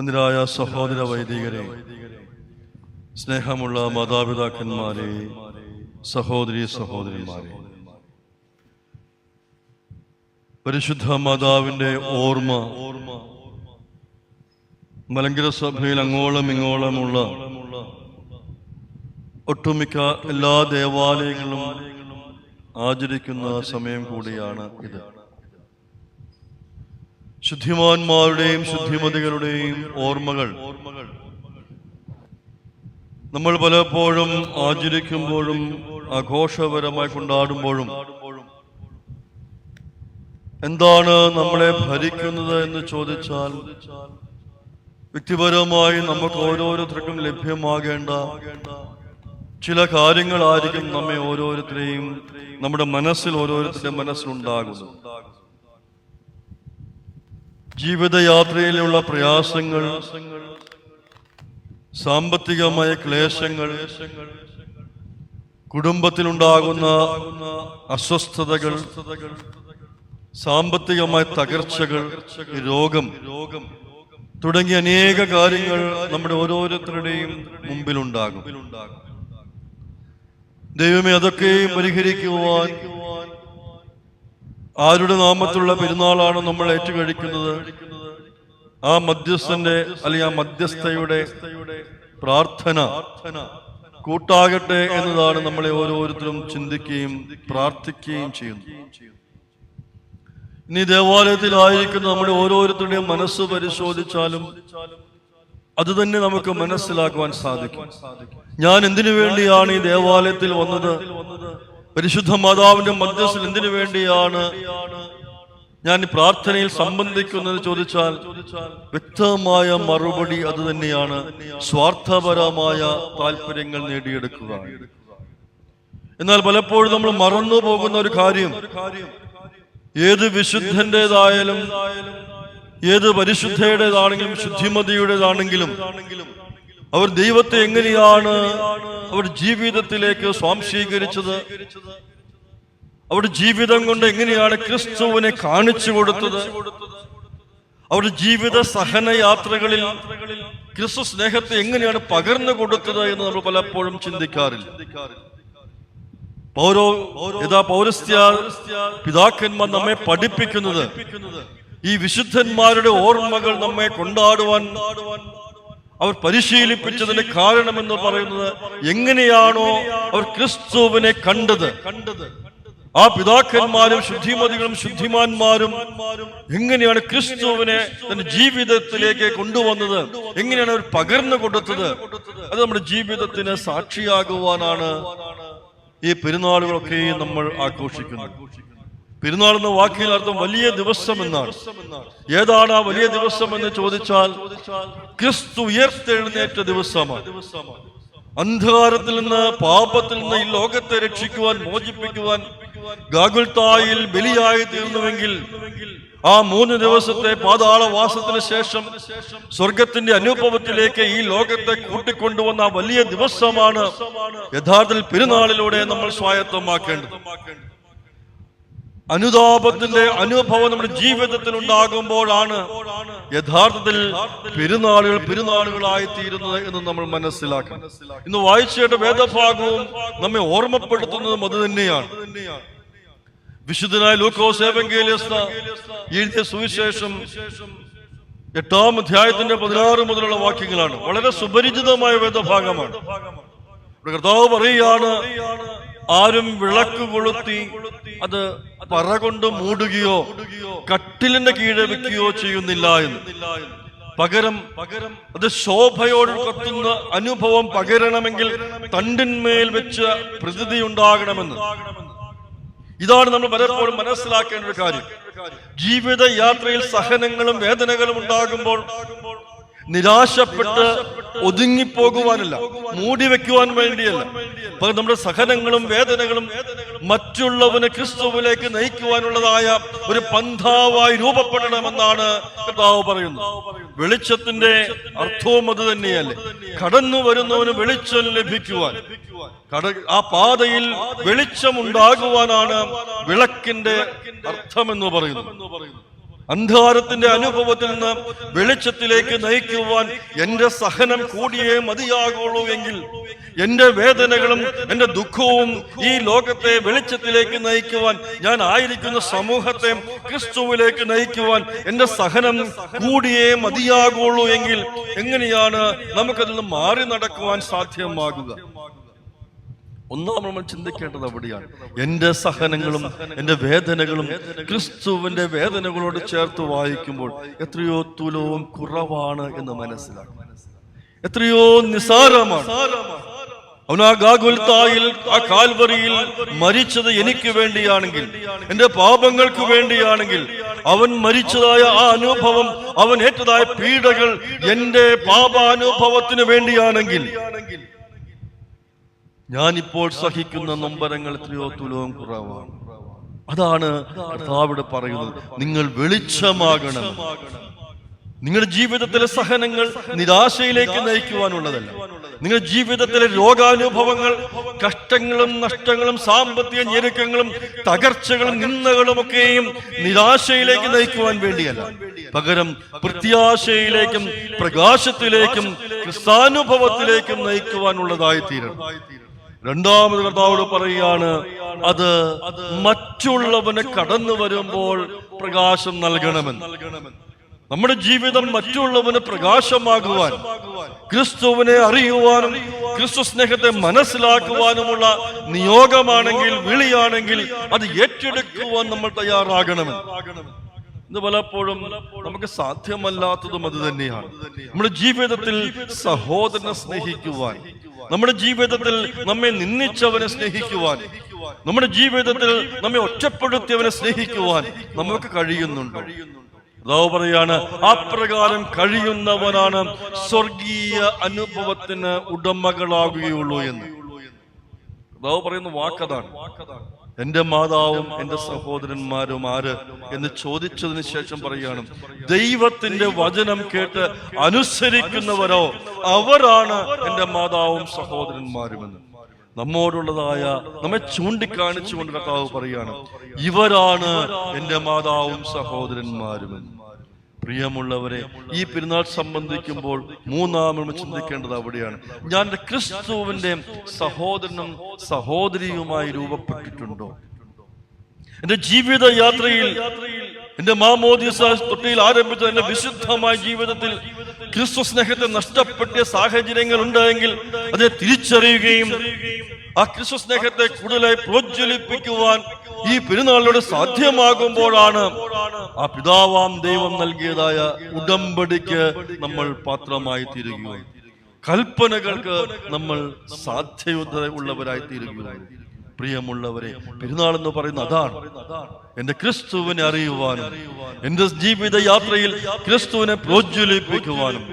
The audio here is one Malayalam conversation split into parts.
മുന്നിലായ സഹോദര വൈദികരെ സ്നേഹമുള്ള മാതാപിതാക്കന്മാരെ സഹോദരി സഹോദരന്മാരെ. പരിശുദ്ധ മാതാവിന്റെ ഓർമ്മ മലങ്കര സഭയിൽ അങ്ങോളം ഇങ്ങോളമുള്ള ഒട്ടുമിക്ക എല്ലാ ദേവാലയങ്ങളും ആചരിക്കുന്ന സമയം കൂടിയാണ് ഇത്. ശുദ്ധിമാന്മാരുടെയും ശുദ്ധിമതികളുടെയും ഓർമ്മകൾ. നമ്മൾ പലപ്പോഴും ആചരിക്കുമ്പോഴും ആഘോഷപരമായി കൊണ്ടാടുമ്പോഴും എന്താണ് നമ്മളെ ഭരിക്കുന്നത് എന്ന് ചോദിച്ചാൽ വ്യക്തിപരമായി നമുക്ക് ഓരോരുത്തർക്കും ലഭ്യമാകേണ്ട ചില കാര്യങ്ങളായിരിക്കും നമ്മെ ഓരോരുത്തരെയും നമ്മുടെ മനസ്സിൽ ഓരോരുത്തരുടെ മനസ്സിലുണ്ടാകുന്നത്. ജീവിതയാത്രയിലുള്ള പ്രയാസങ്ങൾ സാമ്പത്തികമായ ക്ലേശങ്ങൾ കുടുംബത്തിലുണ്ടാകുന്ന അസ്വസ്ഥതകൾ സാമ്പത്തികമായ തകർച്ചകൾ രോഗം രോഗം തുടങ്ങിയ അനേക കാര്യങ്ങൾ നമ്മുടെ ഓരോരുത്തരുടെയും മുമ്പിലുണ്ടാകും. ദൈവമേ അതൊക്കെയും പരിഹരിക്കുവാൻ ആരുടെ നാമത്തിലുള്ള പെരുന്നാളാണ് നമ്മൾ ഏറ്റുകഴിക്കുന്നത്? ആ മധ്യസ്ഥന്റെ അല്ലെങ്കിൽ ആ മധ്യസ്ഥയുടെ പ്രാർത്ഥന കൂട്ടാകട്ടെ എന്നതാണ് നമ്മളെ ഓരോരുത്തരും ചിന്തിക്കുകയും പ്രാർത്ഥിക്കുകയും ചെയ്യുന്നത്. ഇനി ദേവാലയത്തിലായിരിക്കുന്ന നമ്മുടെ ഓരോരുത്തരുടെയും മനസ്സ് പരിശോധിച്ചാലും അത് തന്നെ നമുക്ക് മനസ്സിലാക്കുവാൻ സാധിക്കും. ഞാൻ എന്തിനു വേണ്ടിയാണ് ഈ ദേവാലയത്തിൽ വന്നത്? പരിശുദ്ധ മാതാവിന്റെ മധ്യസ്ഥൽ എന്തിനു വേണ്ടിയാണ്? ഞാൻ പ്രാർത്ഥനയിൽ സംബന്ധിക്കുന്നത് ചോദിച്ചാൽ വ്യക്തമായ മറുപടി അത് തന്നെയാണ്. സ്വാർത്ഥപരമായ താല്പര്യങ്ങൾ നേടിയെടുക്കുക. എന്നാൽ പലപ്പോഴും നമ്മൾ മറന്നു പോകുന്ന ഒരു കാര്യം. ഏത് വിശുദ്ധന്റേതായാലും ഏത് പരിശുദ്ധയുടേതാണെങ്കിലും ശുദ്ധിമതിയുടേതാണെങ്കിലും അവർ ദൈവത്തെ എങ്ങനെയാണ് അവർ ജീവിതത്തിലേക്ക് സ്വാംശീകരിച്ചത്? അവരുടെ ജീവിതം കൊണ്ട് എങ്ങനെയാണ് ക്രിസ്തുവിനെ കാണിച്ചു കൊടുത്തത്? അവരുടെ ജീവിത സഹന യാത്രകളിൽ ക്രിസ്തു സ്നേഹത്തെ എങ്ങനെയാണ് പകർന്നു കൊടുത്തത് എന്ന് നമ്മൾ പലപ്പോഴും ചിന്തിക്കാറില്ല. പൗരോ യഥാ പൗരസ്ത്യ പിതാക്കന്മാർ നമ്മെ പഠിപ്പിക്കുന്നത് ഈ വിശുദ്ധന്മാരുടെ ഓർമ്മകൾ നമ്മെ കൊണ്ടാടുവാൻ അവർ പരിശീലിപ്പിച്ചതിന്റെ കാരണമെന്ന് പറയുന്നത് എങ്ങനെയാണോ അവർ ക്രിസ്തുവിനെ കണ്ടത്. കണ്ടത് ആ പിതാക്കന്മാരും ശുദ്ധിമതികളും ശുദ്ധിമാന്മാരും എങ്ങനെയാണ് ക്രിസ്തുവിനെ തന്റെ ജീവിതത്തിലേക്ക് കൊണ്ടുവന്നത്? എങ്ങനെയാണ് അവർ പകർന്നു കൊടുത്തത്? അത് നമ്മുടെ ജീവിതത്തിന് സാക്ഷിയാകുവാനാണ് ഈ പെരുന്നാളുകളൊക്കെ നമ്മൾ ആഘോഷിക്കുന്നത്. പെരുന്നാൾ എന്ന വാക്കിന് അർത്ഥം വലിയ ദിവസം എന്നാണ്. ഏതാണ് ആ വലിയ ദിവസം എന്ന് ചോദിച്ചാൽ ക്രിസ്തു ഉയർത്തെഴുന്നേറ്റ ദിവസമാണ്. അന്ധകാരത്തിൽ നിന്ന് പാപത്തിൽ നിന്ന് ഈ ലോകത്തെ രക്ഷിക്കുവാൻ മോചിപ്പിക്കുവാൻ ഗാഗുൽത്തായിൽ ബലിയായി തീർന്നുവെങ്കിൽ ആ മൂന്ന് ദിവസത്തെ പാതാളവാസത്തിന് ശേഷം സ്വർഗത്തിന്റെ അനുഭവത്തിലേക്ക് ഈ ലോകത്തെ കൂട്ടിക്കൊണ്ടുവന്ന വലിയ ദിവസമാണ്. യഥാർത്ഥത്തിൽ പെരുന്നാളിലൂടെ നമ്മൾ സ്വായത്തമാക്കേണ്ടത്. അനുതാപത്തിന്റെ അനുഭവം നമ്മുടെ ജീവിതത്തിൽ ഉണ്ടാകുമ്പോഴാണ് യഥാർത്ഥത്തിൽ പെരുന്നാളുകൾ പെരുന്നാളുകളായി തീരുന്നത് എന്ന് നമ്മൾ മനസ്സിലാക്കണം. ഇന്ന് വായിച്ചയുടെ വേദഭാഗവും നമ്മെ ഓർമ്മപ്പെടുത്തുന്നതും അത് തന്നെയാണ്. വിശുദ്ധനായ ലൂക്കോസ് എഴുതിയ സുവിശേഷം എട്ടാം അധ്യായത്തിന്റെ പതിനാറ് മുതലുള്ള വാക്യങ്ങളാണ്. വളരെ സുപരിചിതമായ വേദഭാഗമാണ്. കർത്താവ് പറയുകയാണ് ആരും വിളക്ക് കൊളുത്തി അത് പറ കൊണ്ട് മൂടുകയോ കട്ടിലിന്റെ കീഴെ വെക്കുകയോ ചെയ്യുന്നില്ല എന്ന്. പകരം പകരം അത് ശോഭയോട് കത്തുന്ന അനുഭവം പകരണമെങ്കിൽ തണ്ടിന്മേൽ വെച്ച് പ്രതിഥി ഉണ്ടാകണമെന്ന്. ഇതാണ് നമ്മൾ പലപ്പോഴും മനസ്സിലാക്കേണ്ട ഒരു കാര്യം. ജീവിത യാത്രയിൽ സഹനങ്ങളും വേദനകളും ഉണ്ടാകുമ്പോൾ നിരാശപ്പെട്ട് ഒതുങ്ങിപ്പോകുവാനല്ല മൂടി വെക്കുവാൻ വേണ്ടിയല്ല. പകരം നമ്മുടെ സഹനങ്ങളും വേദനകളും മറ്റുള്ളവനെ ക്രിസ്തുവിലേക്ക് നയിക്കുവാനുള്ളതായ ഒരു പന്ഥാവായി രൂപപ്പെടണമെന്നാണ് കർത്താവ് പറയുന്നത്. വെളിച്ചത്തിന്റെ അർത്ഥവും അത് തന്നെയല്ലേ. കടന്നു വരുന്നവന് വെളിച്ചം ലഭിക്കുവാൻ. ആ പാതയിൽ വെളിച്ചം ഉണ്ടാകുവാനാണ് വിളക്കിന്റെ അർത്ഥമെന്ന് പറയുന്നത്. അന്ധാരത്തിന്റെ അനുഭവത്തിൽ നിന്ന് വെളിച്ചത്തിലേക്ക് നയിക്കുവാൻ എന്റെ സഹനം കൂടിയേ മതിയാകുള്ളൂ എങ്കിൽ എന്റെ വേദനകളും എന്റെ ദുഃഖവും ഈ ലോകത്തെ വെളിച്ചത്തിലേക്ക് നയിക്കുവാൻ ഞാൻ ആയിരിക്കുന്ന സമൂഹത്തെ ക്രിസ്തുവിലേക്ക് നയിക്കുവാൻ എന്റെ സഹനം കൂടിയേ മതിയാകുള്ളൂ എങ്കിൽ എങ്ങനെയാണ് നമുക്കതിൽ നിന്ന് മാറി നടക്കുവാൻ സാധ്യമാകുക? ഒന്നാം നമ്മൾ ചിന്തിക്കേണ്ടത് അവിടെയാണ്. എന്റെ സഹനങ്ങളും എന്റെ വേദനകളും ക്രിസ്തുവിന്റെ വേദനകളോട് ചേർത്ത് വായിക്കുമ്പോൾ എത്രയോ തുലവും കുറവാണ് എന്ന് മനസ്സിലാക്കും. എത്രയോ നിസാരമാണ്. അവൻ ആ ആ കാൽവറിയിൽ മരിച്ചത് എനിക്ക് വേണ്ടിയാണെങ്കിൽ എന്റെ പാപങ്ങൾക്ക് വേണ്ടിയാണെങ്കിൽ അവൻ മരിച്ചതായ ആ അനുഭവം അവൻ ഏറ്റതായ പീഡകൾ എന്റെ പാപാനുഭവത്തിന് വേണ്ടിയാണെങ്കിൽ ഞാനിപ്പോൾ സഹിക്കുന്ന നൊമ്പരങ്ങൾ എത്രയോ തുലവും കുറവാണ് അതാണ് കർത്താവിടെ പറയുന്നത്. നിങ്ങൾ വെളിച്ചമാകണം. നിങ്ങളുടെ ജീവിതത്തിലെ സഹനങ്ങൾ നിരാശയിലേക്ക് നയിക്കുവാനുള്ളതല്ല. നിങ്ങളുടെ ജീവിതത്തിലെ രോഗാനുഭവങ്ങൾ കഷ്ടങ്ങളും നഷ്ടങ്ങളും സാമ്പത്തിക ഞെരുക്കങ്ങളും തകർച്ചകളും നിന്ദകളും ഒക്കെയും നിരാശയിലേക്ക് നയിക്കുവാൻ വേണ്ടിയല്ല. പകരം പ്രത്യാശയിലേക്കും പ്രകാശത്തിലേക്കും ക്രിസ്താനുഭവത്തിലേക്കും നയിക്കുവാനുള്ളതായി തീരണം രണ്ടാമത് കർത്താവോട് പറയുകയാണ് അത് മറ്റുള്ളവന് കടന്നു വരുമ്പോൾ പ്രകാശം നൽകണമെന്ന്. നമ്മുടെ ജീവിതം മറ്റുള്ളവന് പ്രകാശമാകുവാൻ ക്രിസ്തുവിനെ അറിയുവാനും ക്രിസ്തു സ്നേഹത്തെ മനസ്സിലാക്കുവാനുമുള്ള നിയോഗമാണെങ്കിൽ വിളിയാണെങ്കിൽ അത് ഏറ്റെടുക്കുവാൻ നമ്മൾ തയ്യാറാകണമെന്ന്. ഇത് പലപ്പോഴും നമുക്ക് സാധ്യമല്ലാത്തതും അത് തന്നെയാണ്. നമ്മുടെ ജീവിതത്തിൽ സഹോദരനെ സ്നേഹിക്കുവാൻ നമ്മുടെ ജീവിതത്തിൽ നമ്മെ നിന്ദിച്ചവനെ സ്നേഹിക്കുവാൻ നമ്മുടെ ജീവിതത്തിൽ നമ്മെ ഒറ്റപ്പെടുത്തിയവനെ സ്നേഹിക്കുവാൻ നമുക്ക് കഴിയുന്നുണ്ടോ. അതോ പറയാണ് അപ്രകാരം കഴിയുന്നവനാണ് സ്വർഗീയ അനുഭവത്തിന് ഉടമകളാകുകയുള്ളൂ എന്ന്. അതോ പറയുന്ന വാക്കതാണ് വാക്കതാണ് എന്റെ മാതാവും എന്റെ സഹോദരന്മാരും ആര് എന്ന് ചോദിച്ചതിന് ശേഷം പറയുകയാണ് ദൈവത്തിന്റെ വചനം കേട്ട് അനുസരിക്കുന്നവരോ അവരാണ് എന്റെ മാതാവും സഹോദരന്മാരുമെന്ന്. നമ്മോടുള്ളതായ നമ്മെ ചൂണ്ടിക്കാണിച്ചുകൊണ്ട് കർത്താവ് പറയാണ് ഇവരാണ് എന്റെ മാതാവും സഹോദരന്മാരുമെന്ന്. പ്രിയമുള്ളവരെ ഈ പെരുന്നാൾ സംബന്ധിക്കുമ്പോൾ മൂന്നാം നമ്മൾ ചിന്തിക്കേണ്ടത് അവിടെയാണ്. ഞാൻ ക്രിസ്തുവിന്റെ സഹോദരനും സഹോദരിയുമായി രൂപപ്പെട്ടിട്ടുണ്ടോ? എന്റെ ജീവിത യാത്രയിൽ എന്റെ മാമോദിസ തൊട്ടിയിൽ ആരംഭിച്ച എന്റെ വിശുദ്ധമായ ജീവിതത്തിൽ ക്രിസ്തു സ്നേഹത്തെ നഷ്ടപ്പെട്ട സാഹചര്യങ്ങൾ ഉണ്ടായെങ്കിൽ അത് തിരിച്ചറിയുകയും ആ ക്രിസ്തു സ്നേഹത്തെ കൂടുതലായി പ്രോജ്വലിപ്പിക്കുവാൻ ഈ പെരുന്നാളിലൂടെ സാധ്യമാകുമ്പോഴാണ് ആ പിതാവാം ദൈവം നൽകിയതായ ഉടമ്പടിക്ക് നമ്മൾ പാത്രമായി തീരുകയും കൽപ്പനകൾക്ക് നമ്മൾ സാധ്യത ഉള്ളവരായി തീരുകയും. പ്രിയമുള്ളവരെ പെരുന്നാൾ എന്ന് പറയുന്ന അതാണ്. എന്റെ ക്രിസ്തുവിനെ അറിയുവാനും എന്റെ ജീവിത യാത്രയിൽ ക്രിസ്തുവിനെ പ്രോജ്വലിപ്പിക്കുവാനും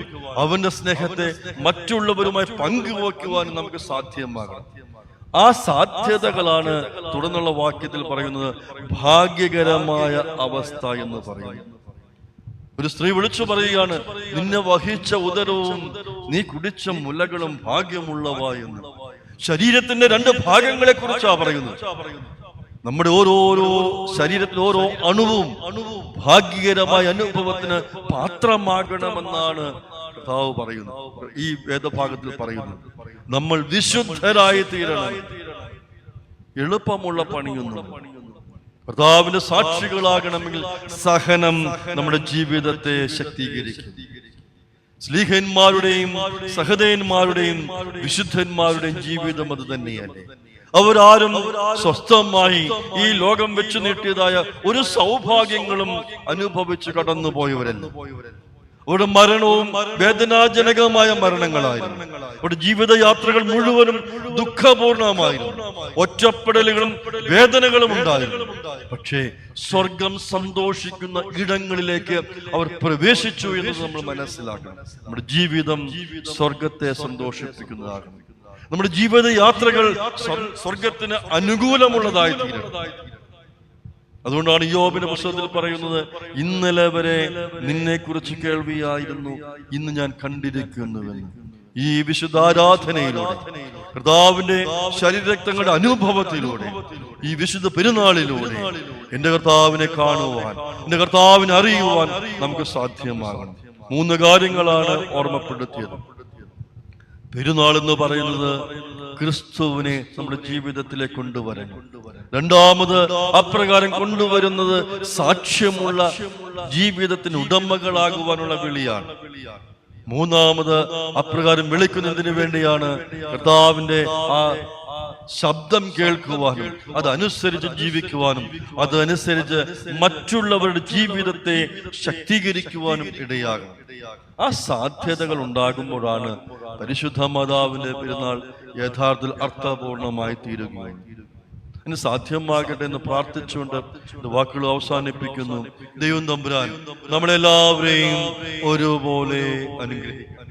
അവന്റെ സ്നേഹത്തെ മറ്റുള്ളവരുമായി പങ്കുവയ്ക്കുവാനും നമുക്ക് സാധ്യമാകണം. ആ സാധ്യതകളാണ് തുടർന്നുള്ള വാക്യത്തിൽ പറയുന്നത് ഭാഗ്യകരമായ അവസ്ഥ എന്ന് പറയുന്നു. ഒരു സ്ത്രീ വിളിച്ചു പറയുകയാണ് നിന്നെ വഹിച്ച ഉദരവും നീ കുടിച്ച മുലകളും ഭാഗ്യമുള്ളവ എന്ന്. ശരീരത്തിന്റെ രണ്ട് ഭാഗങ്ങളെ കുറിച്ചാ പറയുന്നത്. നമ്മുടെ ഓരോരോ ശരീരത്തിലെ ഓരോ അണുവും ഭാഗ്യകരമായ അനുഭവത്തിന് പാത്രമാകണമെന്നാണ് കർത്താവ് പറയുന്നത്. ഈ വേദഭാഗത്തിൽ പറയുന്നത്. നമ്മൾ വിശുദ്ധരായി തീരണം. എളുപ്പമുള്ള പണിയൊന്നും. കർത്താവിന്റെ സാക്ഷികളാകണമെങ്കിൽ സഹനം നമ്മുടെ ജീവിതത്തെ ശക്തീകരിക്കും. സ്ലീഹന്മാരുടെയും സഹതയന്മാരുടെയും വിശുദ്ധന്മാരുടെയും ജീവിതം അത് തന്നെയല്ലേ? അവരാരും സ്വസ്ഥമായി ഈ ലോകം വെച്ചു നീട്ടിയതായ ഒരു സൗഭാഗ്യങ്ങളും അനുഭവിച്ച് കടന്നുപോയവരല്ല. അവരുടെ മരണവും വേദനാജനകമായ മരണങ്ങളായിരുന്നു. ഇവിടെ ജീവിതയാത്രകൾ മുഴുവനും ദുഃഖപൂർണമായിരുന്നു. ഒറ്റപ്പെടലുകളും വേദനകളും ഉണ്ടായിരുന്നു. പക്ഷേ സ്വർഗം സന്തോഷിക്കുന്ന ഇടങ്ങളിലേക്ക് അവർ പ്രവേശിച്ചു എന്ന് നമ്മൾ മനസ്സിലാക്കണം. നമ്മുടെ ജീവിതം സ്വർഗത്തെ സന്തോഷിപ്പിക്കുന്നതാകണം. നമ്മുടെ ജീവിതയാത്രകൾ സ്വർഗത്തിന് അനുകൂലമുള്ളതായി തീരണം അതുകൊണ്ടാണ് യോബിന്റെ പുസ്തകത്തിൽ പറയുന്നത് ഇന്നലെ വരെ നിന്നെ കുറിച്ച് കേൾവിയായിരുന്നു ഇന്ന് ഞാൻ കണ്ടിരിക്കുന്നുവെന്ന്. ഈ വിശുദ്ധാരാധനയിലൂടെ കർത്താവിന്റെ ശരീരരക്തങ്ങളുടെ അനുഭവത്തിലൂടെ ഈ വിശുദ്ധ പെരുന്നാളിലൂടെ എന്റെ കർത്താവിനെ കാണുവാൻ എന്റെ കർത്താവിനെ അറിയുവാൻ നമുക്ക് സാധ്യമാകണം. മൂന്ന് കാര്യങ്ങളാണ് ഓർമ്മപ്പെടുത്തിയത്. പെരുന്നാൾ എന്ന് പറയുന്നത് ക്രിസ്തുവിനെ നമ്മുടെ ജീവിതത്തിലേക്ക് കൊണ്ടുവരണം. രണ്ടാമത് അപ്രകാരം കൊണ്ടുവരുന്നത് സാക്ഷ്യമുള്ള ജീവിതത്തിന് ഉടമകളാകുവാനുള്ള വിളിയാണ്. മൂന്നാമത് അപ്രകാരം വിളിക്കുന്നതിന് വേണ്ടിയാണ് കർത്താവിന്റെ ആ ശബ്ദം കേൾക്കുവാനും അതനുസരിച്ച് ജീവിക്കുവാനും അതനുസരിച്ച് മറ്റുള്ളവരുടെ ജീവിതത്തെ ശക്തീകരിക്കുവാനും ഇടയാകണം. ആ സാധ്യതകൾ ഉണ്ടാകുമ്പോഴാണ് പരിശുദ്ധ മാതാവിന്റെ പെരുന്നാൾ യഥാർത്ഥത്തിൽ അർത്ഥപൂർണമായി തീരുകയാണ് ഇനി സാധ്യമാകട്ടെ എന്ന് പ്രാർത്ഥിച്ചുകൊണ്ട് വാക്കുകൾ അവസാനിപ്പിക്കുന്നു. ദൈവം തമ്പുരാൻ നമ്മളെല്ലാവരെയും ഒരുപോലെ അനുഗ്രഹിക്കും